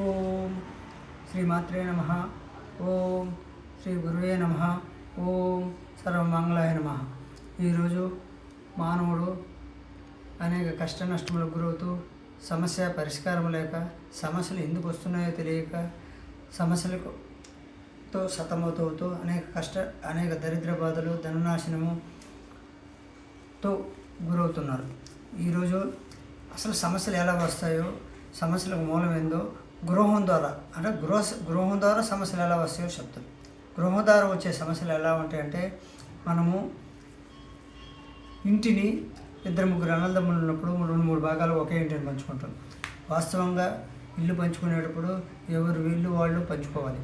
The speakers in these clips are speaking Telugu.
ఓం శ్రీమాత్రే నమ. ఓం శ్రీ గురువే నమ. ఓం సర్వమంగళాయ నమ. ఈరోజు మానవుడు అనేక కష్ట నష్టములకు గురవుతూ సమస్య పరిష్కారం లేక సమస్యలు ఎందుకు వస్తున్నాయో తెలియక సమస్యలకు తో సతమతవుతూ అనేక కష్ట అనేక దరిద్ర బాధలు ధననాశనముతో గురవుతున్నారు. ఈరోజు అసలు సమస్యలు ఎలా వస్తాయో సమస్యలకు మూలం ఏందో గృహం ద్వారా అంటే గృహ గృహం ద్వారా సమస్యలు ఎలా వస్తాయో చెప్తాం. గృహం ద్వారా వచ్చే సమస్యలు ఎలా ఉంటాయంటే మనము ఇంటిని ఇద్దరు ముగ్గురు అన్నదమ్ములు ఉన్నప్పుడు రెండు మూడు భాగాలు ఒకే ఇంటిని పంచుకుంటాం. వాస్తవంగా ఇల్లు పంచుకునేటప్పుడు ఎవరు వీళ్ళు వాళ్ళు పంచుకోవాలి.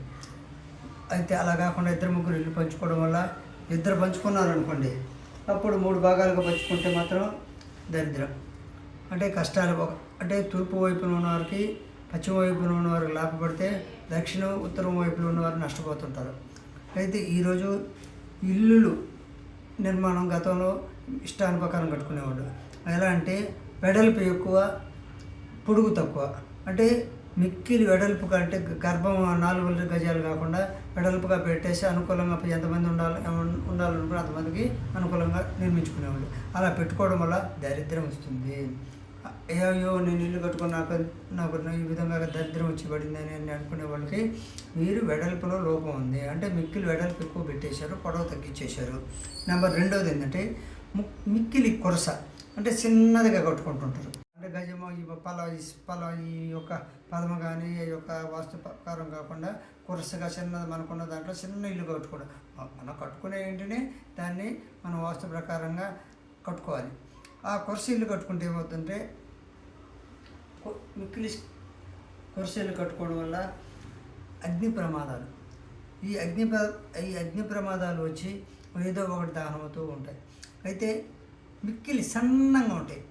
అయితే అలా కాకుండా ఇద్దరు ముగ్గురు ఇల్లు పంచుకోవడం వల్ల ఇద్దరు పంచుకున్నారు అనుకోండి అప్పుడు మూడు భాగాలుగా పంచుకుంటే మాత్రం దరిద్రం. అంటే కష్టాలు అంటే తూర్పు వైపున ఉన్నవారికి పశ్చిమ వైపున ఉన్నవారికి లాభపడితే దక్షిణం ఉత్తరం వైపులో ఉన్నవారు నష్టపోతుంటారు. అయితే ఈరోజు ఇల్లులు నిర్మాణం గతంలో ఇష్టానుప్రకారం కట్టుకునేవాడు ఎలా అంటే వెడల్పు ఎక్కువ పొడుగు తక్కువ. అంటే మిక్కిలి వెడల్పు కంటే గర్భం నాలుగు గజాలు కాకుండా వెడల్పుగా పెట్టేసి అనుకూలంగా ఎంతమంది ఉండాలి ఉండాలనుకుని అంతమందికి అనుకూలంగా నిర్మించుకునేవాళ్ళు. అలా పెట్టుకోవడం వల్ల దారిద్ర్యం వస్తుంది. అయ్యో నేను ఇల్లు కట్టుకున్నాక నాకు ఈ విధంగా దరిద్రం వచ్చి పడిందని అని అనుకునే వాళ్ళకి మీరు వెడల్పులో లోపం ఉంది. అంటే మిక్కిలి వెడల్పు ఎక్కువ పెట్టేశారు పొడవ తగ్గించేశారు. నెంబర్ రెండవది ఏంటంటే మిక్కిలి కొరస అంటే చిన్నదిగా కట్టుకుంటుంటారు. అంటే గజము ఈ పల ఈ పల ఈ యొక్క పదము కానీ ఈ యొక్క వాస్తు ప్రకారం కాకుండా కొరసగా చిన్నది మనకున్న దాంట్లో చిన్న ఇల్లు కట్టుకోవడం. మనం కట్టుకునే ఏంటనే దాన్ని మనం వాస్తు ప్రకారంగా కట్టుకోవాలి. ఆ కుర్సీలు ఇల్లు కట్టుకుంటే ఏమవుతుందంటే మిక్కిలి కుర్సీలు ఇల్లు కట్టుకోవడం వల్ల అగ్ని ప్రమాదాలు. ఈ అగ్ని ప్ర- ఈ అగ్ని ప్రమాదాలు వచ్చి ఏదో ఒకటి దహనమవుతూ ఉంటాయి. అయితే మిక్కిలి సన్నంగా ఉంటాయి.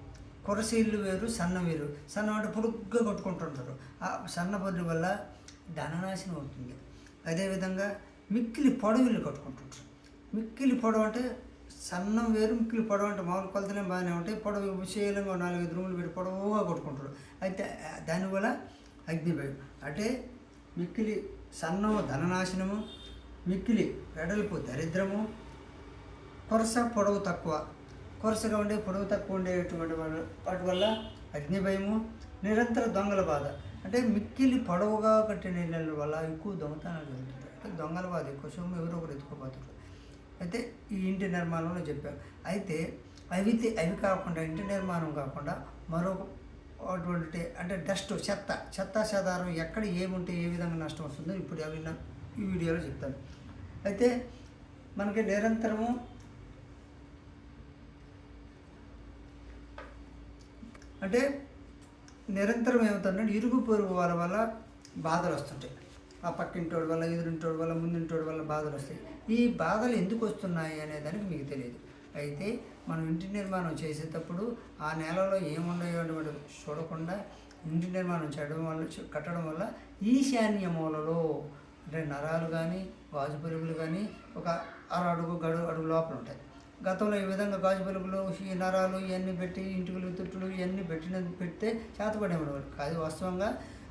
కొరసీళ్ళు వేరు సన్న వేరు. సన్నం అంటే పొడుగ్గా కొట్టుకుంటుంటారు. ఆ సన్న పొద్దు వల్ల ధననాశనం అవుతుంది. అదేవిధంగా మిక్కిలి పొడవిల్లు కట్టుకుంటుంటారు. మిక్కిలి పొడవు అంటే సన్నం వేరు మిక్కిలి పొడవు అంటే మామూలు కొలతలే బాగానే ఉంటాయి. పొడవు విశేలంగా నాలుగైదు రూములు పెట్టి పొడవుగా కొట్టుకుంటారు అయితే దానివల్ల అగ్నిభయం అంటే మిక్కిలి సన్నము ధననాశనము మిక్కిలి వెడల్పు దరిద్రము కొరస పొడవు తక్కువ. కొరసగా ఉండే పొడవు తక్కువ ఉండేటువంటి వాటి వల్ల అగ్నిభయము నిరంతర దొంగల బాధ. అంటే మిక్కిలి పొడవుగా కట్టిన ఇళ్ళ వల్ల ఎక్కువ దొంగతనాలు జరుగుతుంటాయి. అంటే దొంగల బాధ ఎక్కువ సొమ్ము ఎవరో ఒకరు ఎత్తుకోపోతారు అయితే ఈ ఇంటి నిర్మాణంలో చెప్పారు. అయితే అవి అవి కాకుండా ఇంటి నిర్మాణం కాకుండా మరొక అటువంటి అంటే డస్ట్ చెత్త చెత్త చెదారం ఎక్కడ ఏముంటే ఏ విధంగా నష్టం వస్తుందో ఇప్పుడు అవి ఈ వీడియోలో చెప్తాను అయితే మనకి నిరంతరము అంటే నిరంతరం ఏమవుతుందంటే ఇరుగు పొరుగు వాళ్ళ వల్ల బాధలు వస్తుంటాయి. ఆ పక్కింటోడి వల్ల ఎదురింటోడి వల్ల ముందింటోడి వల్ల బాధలు వస్తాయి. ఈ బాధలు ఎందుకు వస్తున్నాయి అనే దానికి మీకు తెలియదు. అయితే మనం ఇంటి నిర్మాణం చేసేటప్పుడు ఆ నేలలో ఏమున్నాయో అటువంటి చూడకుండా ఇంటి నిర్మాణం చేయడం వల్ల కట్టడం వల్ల ఈశాన్య మూలలో అంటే నరాలు కానీ గాజు పురుగులు కానీ ఒక అర అడుగు గడు అడుగు లోపల ఉంటాయి. గతంలో ఈ విధంగా గాజు పురుగులు ఈ నరాలు ఇవన్నీ పెట్టి ఇంటికలు తుట్టులు ఇవన్నీ పెట్టిన పెడితే చేతపడేవాడు కాదు వాస్తవంగా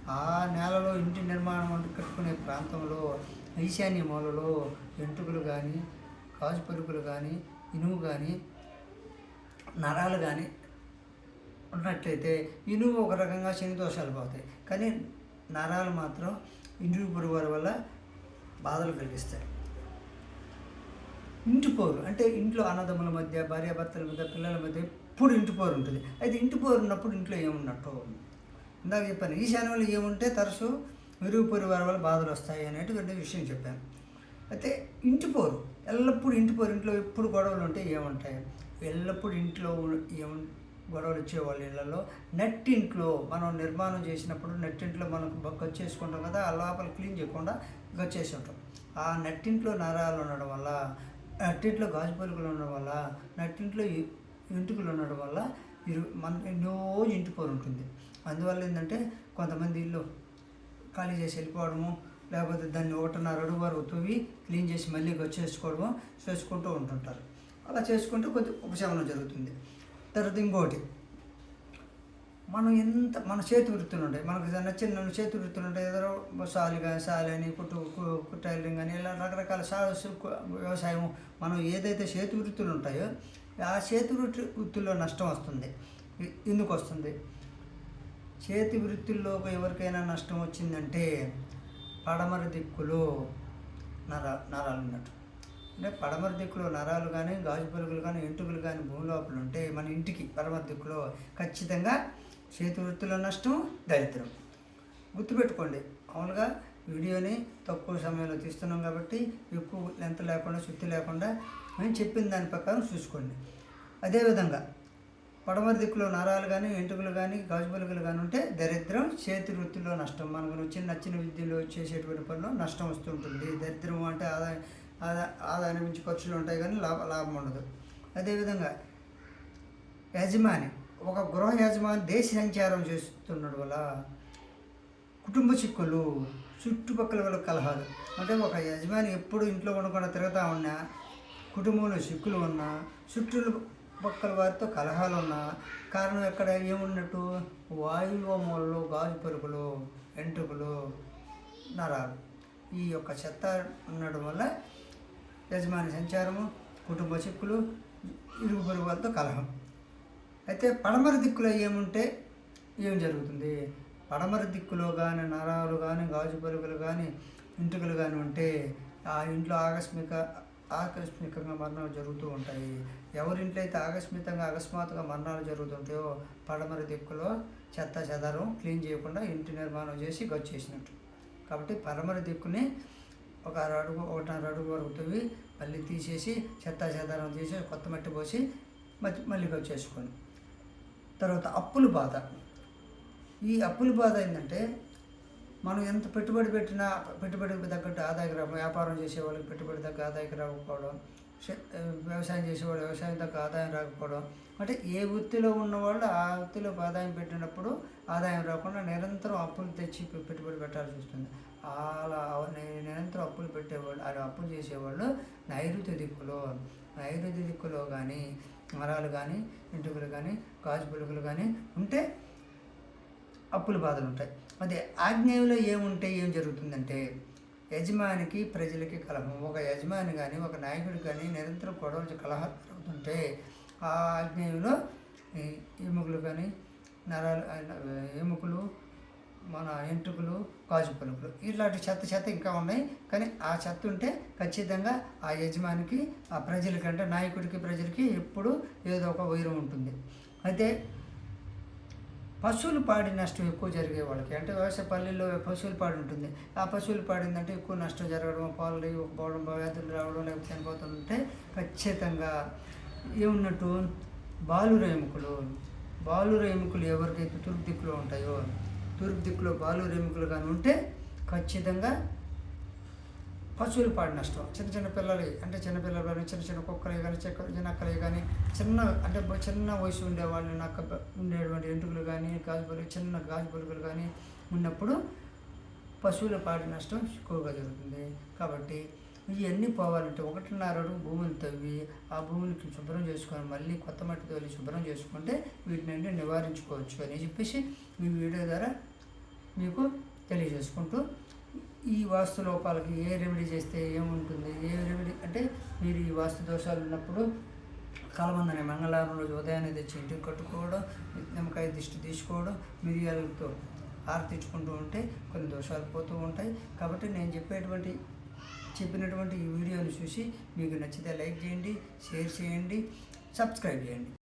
ఆ నేలలో ఇంటి నిర్మాణం అంటూ కట్టుకునే ప్రాంతంలో ఈశాన్య మూలలో వెంట్రుకలు కానీ కాజు పురుగులు కానీ ఇనుము కానీ నరాలు కానీ ఉన్నట్లయితే ఇనుము ఒక రకంగా శని దోషాలు పోతాయి. కానీ నరాలు మాత్రం ఇంటి పురుగుల వల్ల బాధలు కలిగిస్తాయి. ఇంటి పోరు అంటే ఇంట్లో అన్నదమ్ముల మధ్య భార్యాభర్తల మధ్య పిల్లల మధ్య ఎప్పుడు ఇంటి పోరు ఉంటుంది. అయితే ఇంటి పోరు ఉన్నప్పుడు ఇంట్లో ఏమున్నట్టు? ఇందాక చెప్పాను ఈశాన్యంలో ఏముంటే తరచు విరుగు వారి వల్ల బాధలు వస్తాయి అనేటువంటి విషయం చెప్పాను. అయితే ఇంటిపోరు ఎల్లప్పుడూ ఇంటిపోరు ఇంట్లో ఎప్పుడు గొడవలు ఉంటే ఏముంటాయి? ఎల్లప్పుడూ ఇంట్లో ఏం గొడవలు వచ్చే వాళ్ళ ఇళ్ళలో నెట్టింట్లో మనం నిర్మాణం చేసినప్పుడు నెట్టింట్లో మనం గచ్చేసుకుంటాం కదా ఆ లోపల క్లీన్ చేయకుండా గచ్చేసి ఉంటాం ఆ నెట్టింట్లో నరాలు ఉండడం వల్ల నట్టింట్లో గాజు పలుకులు ఉండడం వల్ల నట్టింట్లో ఇ- ఉండడం వల్ల ఇరు మన ఎన్నో ఇంటి ఉంటుంది. అందువల్ల ఏంటంటే కొంతమంది ఇల్లు ఖాళీ చేసి వెళ్ళిపోవడము లేకపోతే దాన్ని ఒకటిన్నర అడుగు వరకు తువ్వి క్లీన్ చేసి మళ్ళీ వచ్చేసుకోవడము చేసుకుంటూ ఉంటుంటారు. అలా చేసుకుంటూ కొద్ది ఉపశమనం జరుగుతుంది. తర్వాత ఇంకోటి మనం ఎంత మన చేతి వృత్తులు ఉంటాయి. మనకు నచ్చిన చేతి వృత్తులు ఉంటాయి. ఏదో సాలు కానీ సాలు అని కుట్టు కు- కుట్టైలింగ్ అని ఇలా రకరకాల సా వ్యవసాయం మనం ఏదైతే చేతి వృత్తులు ఉంటాయో ఆ చేతి వృత్తి వృత్తుల్లో నష్టం వస్తుంది. ఎందుకు వస్తుంది? చేతి వృత్తుల్లో ఎవరికైనా నష్టం వచ్చిందంటే పడమర దిక్కులో నర నరాలు ఉన్నట్టు. అంటే పడమర దిక్కులో నరాలు కానీ గాజు పరుగులు కానీ ఎంటుకలు కానీ భూమి లోపల ఉంటే మన ఇంటికి పడమర దిక్కులో ఖచ్చితంగా చేతి వృత్తిలో నష్టం దరిద్రం. గుర్తుపెట్టుకోండి. మామూలుగా వీడియోని తక్కువ సమయంలో తీస్తున్నాం కాబట్టి ఎక్కువ లెంత్ లేకుండా శుద్ధి లేకుండా మేము చెప్పిన దాని ప్రకారం చూసుకోండి. అదేవిధంగా పడమర దిక్కులో నరాలు కానీ ఎంటుకలు కానీ గాజు పలుకలు కానీ ఉంటే దరిద్రం చేతి వృత్తిలో నష్టం. మనకు వచ్చిన నచ్చిన విద్యలో చేసేటువంటి పనిలో నష్టం వస్తుంటుంది దరిద్రం అంటే ఆదాయం ఆదా ఆదాయం నుంచి ఖర్చులు ఉంటాయి కానీ లాభ లాభం ఉండదు. అదేవిధంగా యజమాని ఒక గృహ యజమాని దేశ సంచారం చేస్తున్నాడు వల్ల కుటుంబ చిక్కులు చుట్టుపక్కల వాళ్ళ కలహాలు. అంటే ఒక యజమాని ఎప్పుడు ఇంట్లో ఉండకుండా తిరుగుతూ ఉన్నా కుటుంబంలో చిక్కులు ఉన్నా చుట్టుపక్కల వారితో కలహాలు ఉన్నా కారణం ఎక్కడ? ఏమున్నట్టు? వాయువములలో గాజు పరుపులు వెంట్రుకలు నరాలు. ఈ యొక్క చెత్త ఉండడం వల్ల యజమాని సంచారము కుటుంబ చిక్కులు ఇరుగు పొరుగు వాళ్ళతో కలహం. అయితే పడమర దిక్కులో ఏముంటే ఏం జరుగుతుంది? పడమర దిక్కులో కానీ నరాలు కానీ గాజు పలుకులు కానీ ఇంటుకలు కానీ ఉంటే ఆ ఇంట్లో ఆకస్మిక ఆకస్మికంగా మరణాలు జరుగుతూ ఉంటాయి. ఎవరింట్లో అయితే ఆకస్మికంగా అకస్మాత్తుగా మరణాలు జరుగుతుంటాయో పడమర దిక్కులో చెత్త చెదారం క్లీన్ చేయకుండా ఇంటి నిర్మాణం చేసి గచ్చు చేసినట్టు కాబట్టి పడమర దిక్కుని ఒక అడుగు ఒకటిన్నర అడుగు వరకు తవ్వి మళ్ళీ తీసేసి చెత్త చెదారం తీసి కొత్త మట్టి పోసి మళ్ళీ మళ్ళీ గచ్చు చేసుకోండి తర్వాత అప్పుల బాధ. ఈ అప్పుల బాధ ఏంటంటే మనం ఎంత పెట్టుబడి పెట్టినా పెట్టుబడికి తగ్గట్టు ఆదాయం రా వ్యాపారం చేసేవాళ్ళకి పెట్టుబడి తగ్గ ఆదాయం రాకపోవడం వ్యవసాయం చేసేవాళ్ళు వ్యవసాయం తగ్గ ఆదాయం రాకపోవడం అంటే ఏ వృత్తిలో ఉన్నవాళ్ళు ఆ వృత్తిలో ఆదాయం పెట్టినప్పుడు ఆదాయం రాకుండా నిరంతరం అప్పులు తెచ్చి పెట్టుబడి పెట్టాల్సి వస్తుంది. అలా నిరంతరం అప్పులు పెట్టేవాళ్ళు అలా అప్పులు చేసేవాళ్ళు నైరుతి దిక్కులో నైరుతి దిక్కులో కానీ మరాలు కానీ ఇంటుకులు కానీ గాజు పులుకులు కానీ ఉంటే అప్పుల బాధలు ఉంటాయి. అదే ఆగ్నేయంలో ఏముంటే ఏం జరుగుతుందంటే యజమానికి ప్రజలకి కలహం. ఒక యజమాని కానీ ఒక నాయకుడు కానీ నిరంతరం గొడవలు కలహాలు జరుగుతుంటే ఆ ఆగ్నేయంలో ఎముకలు కానీ నరాలు ఎముకలు మన ఎంట్రుకలు కాజు పలుకులు ఇలాంటి చెత్త చెత్త ఇంకా ఉన్నాయి. కానీ ఆ చెత్త ఉంటే ఖచ్చితంగా ఆ యజమానికి ఆ ప్రజలకి అంటే నాయకుడికి ప్రజలకి ఎప్పుడు ఏదో ఒక వైరం ఉంటుంది. అయితే పశువులు పాడి నష్టం ఎక్కువ జరిగే వాళ్ళకి. అంటే వ్యవసాయ పల్లెల్లో పశువుల పాడి ఉంటుంది. ఆ పశువులు పాడిందంటే ఎక్కువ నష్టం జరగడం పాలు ఇవ్వకపోవడం వ్యాధులు రావడం లేకపోతే చనిపోతుంటే ఖచ్చితంగా ఏమున్నట్టు బాలుర ఎముకలు బాలుర ఎముకలు ఎవరికైతే తూర్పు దిక్కులో ఉంటాయో తూర్పు దిక్కులో బాలుర ఎముకలు కానీ ఉంటే ఖచ్చితంగా పశువులు పాడి నష్టం. చిన్న చిన్న పిల్లలు అంటే చిన్న పిల్లలు కానీ చిన్న చిన్న కుక్కలు కానీ చెక్క చిన్నక్కలు కానీ చిన్న అంటే చిన్న వయసు ఉండేవాళ్ళు నక్క ఉండేటువంటి ఎంటుకలు కానీ గాజు పలుకులు చిన్న గాజు పలుకులు కానీ ఉన్నప్పుడు పశువుల పాడి నష్టం ఎక్కువగా జరుగుతుంది. కాబట్టి ఇవన్నీ పోవాలంటే ఒకటిన్నర అడుగు భూమిని తవ్వి ఆ భూమిని శుభ్రం చేసుకొని మళ్ళీ కొత్త మట్టి తోలి శుభ్రం చేసుకుంటే వీటిని నివారించుకోవచ్చు అని చెప్పేసి మీ వీడియో ద్వారా మీకు తెలియజేసుకుంటూ ఈ వాస్తు లోపాలకి ఏ రెమెడీ చేస్తే ఏముంటుంది? ఏ రెమెడీ అంటే మీరు ఈ వాస్తు దోషాలు ఉన్నప్పుడు కలబందని మంగళవారం రోజు ఉదయాన్నే తెచ్చి ఇంటికి కట్టుకోవడం నిమ్మకాయ దిష్టి తీసుకోవడం మిరియాలతో ఆరతించుకుంటూ ఉంటే కొన్ని దోషాలు పోతూ ఉంటాయి. కాబట్టి నేను చెప్పేటువంటి చెప్పినటువంటి ఈ వీడియోని చూసి మీకు నచ్చితే లైక్ చేయండి షేర్ చేయండి సబ్స్క్రైబ్ చేయండి.